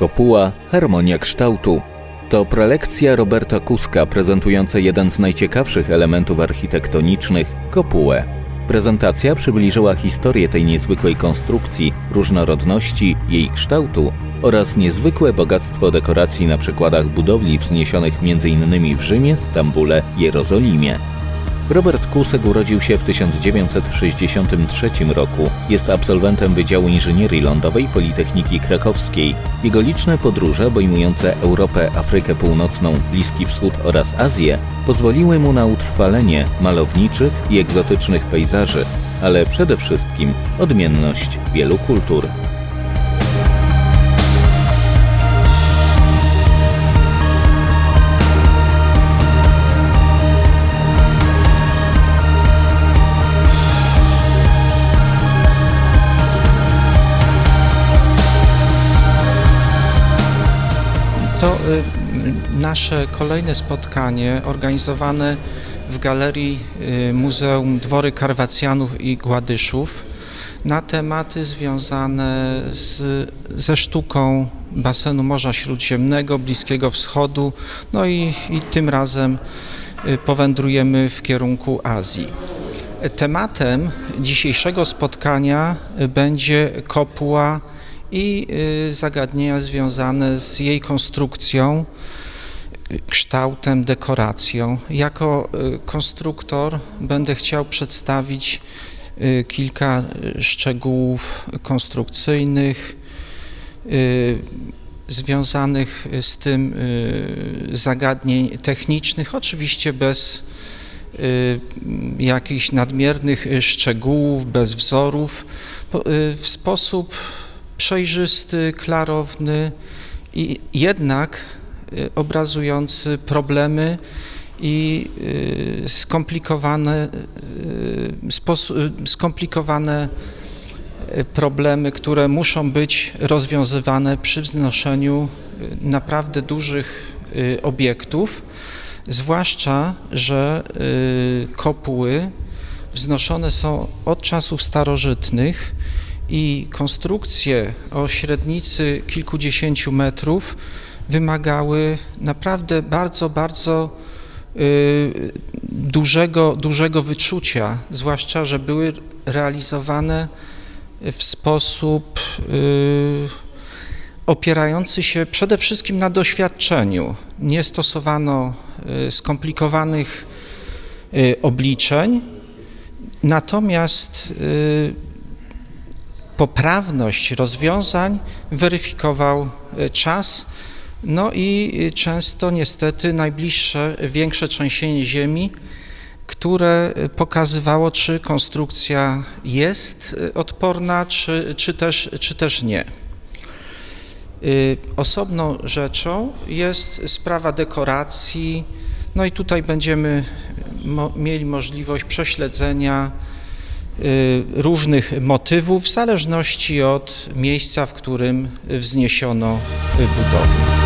Kopuła Harmonia kształtu. To prelekcja Roberta Kuska prezentująca jeden z najciekawszych elementów architektonicznych kopułę. Prezentacja przybliżyła historię tej niezwykłej konstrukcji, różnorodności jej kształtu oraz niezwykłe bogactwo dekoracji na przykładach budowli wzniesionych m.in. w Rzymie, Stambule, Jerozolimie. Robert Kusek urodził się w 1963 roku. Jest absolwentem Wydziału Inżynierii Lądowej Politechniki Krakowskiej. Jego liczne podróże obejmujące Europę, Afrykę Północną, Bliski Wschód oraz Azję pozwoliły mu na utrwalenie malowniczych i egzotycznych pejzaży, ale przede wszystkim odmienność wielu kultur. Y, nasze kolejne spotkanie organizowane w galerii y, Muzeum Dwory Karwacjanów i Gładyszów na tematy związane z, ze sztuką basenu Morza Śródziemnego, Bliskiego Wschodu, no i, i tym razem y, powędrujemy w kierunku Azji. Tematem dzisiejszego spotkania będzie kopuła i y, zagadnienia związane z jej konstrukcją, kształtem, dekoracją. Jako y, konstruktor będę chciał przedstawić y, kilka szczegółów konstrukcyjnych związanych z tym zagadnień technicznych, oczywiście bez jakichś nadmiernych szczegółów, bez wzorów, w sposób przejrzysty, klarowny i jednak y, obrazujący problemy i y, skomplikowane, y, skomplikowane problemy, które muszą być rozwiązywane przy wznoszeniu naprawdę dużych obiektów, zwłaszcza, że kopuły wznoszone są od czasów starożytnych i konstrukcje o średnicy kilkudziesięciu metrów wymagały naprawdę bardzo, bardzo y, dużego, dużego wyczucia, zwłaszcza, że były realizowane w sposób y, opierający się przede wszystkim na doświadczeniu. Nie stosowano y, skomplikowanych y, obliczeń, natomiast y, poprawność rozwiązań weryfikował y, czas, no i y, często niestety najbliższe większe trzęsienie ziemi, które y, pokazywało, czy konstrukcja jest odporna, czy, czy, też, czy też nie. Osobną rzeczą jest sprawa dekoracji, no i tutaj będziemy mo- mieli możliwość prześledzenia różnych motywów w zależności od miejsca, w którym wzniesiono y, budowlę.